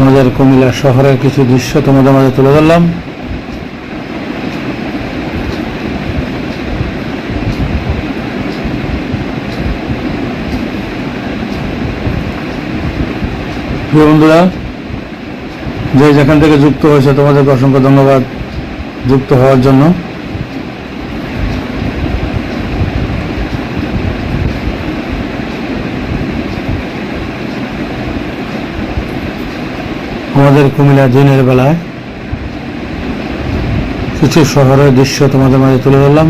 আমাদের কুমিল্লা শহরের কিছু দৃশ্য তোমাদের মাঝে তুলে ধরলাম। বন্ধুরা, যে যেখান থেকে যুক্ত হয়েছে, তোমাদেরকে অসংখ্য ধন্যবাদ যুক্ত হওয়ার জন্য। আমাদের কুমিল্লা দিনের বেলায় কিছু শহরের দৃশ্য তোমাদের মাঝে তুলে ধরলাম।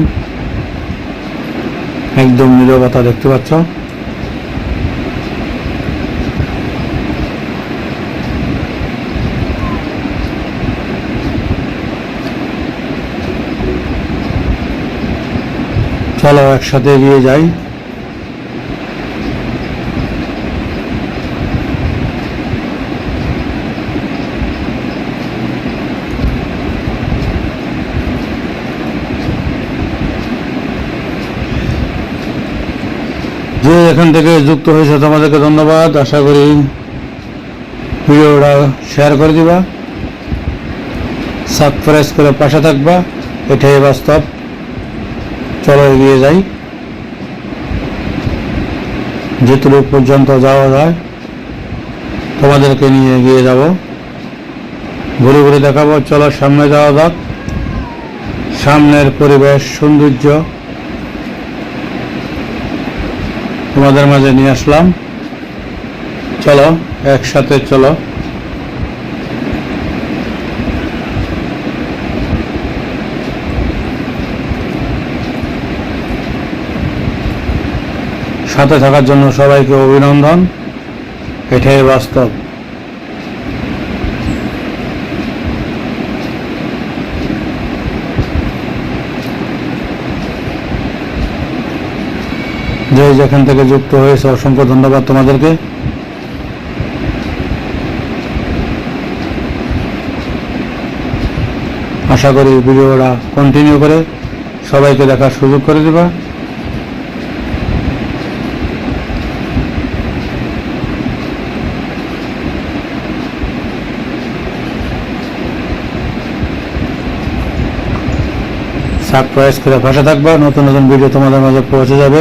একদম নীরবতা দেখতে পাচ্ছ। চলো একসাথে এগিয়ে যাই। যে এখান থেকে যুক্ত হয়েছে তোমাদেরকে ধন্যবাদ। আশা করি ভিডিওটা শেয়ার করে দিবা সাবস্ক্রাইব করে পাশে থাকবা, এটাই বাস্তব। চলো এগিয়ে যাই। যেটুকু পর্যন্ত যাওয়া যায়, তোমাদেরকে নিয়ে এগিয়ে যাব। ঘুরে ঘুরে দেখাবো। চলো সামনে যাওয়া যাক। সামনের পরিবেশ, সৌন্দর্য তোমাদের মাঝে নিয়ে আসলাম। চলো একসাথে চলো। সাথে থাকার জন্য সবাইকে অভিনন্দন। এটাই বাস্তব। যে যেখান থেকে যুক্ত হয়েছে, অসংখ্য ধন্যবাদ তোমাদেরকে। আশা করি ভিডিওটা কন্টিনিউ করে সবাইকে দেখার সুযোগ করে দেবা। সাবস্ক্রাইব করে পাশে থাকবা, নতুন নতুন ভিডিও তোমাদের মাঝে পৌঁছে যাবে।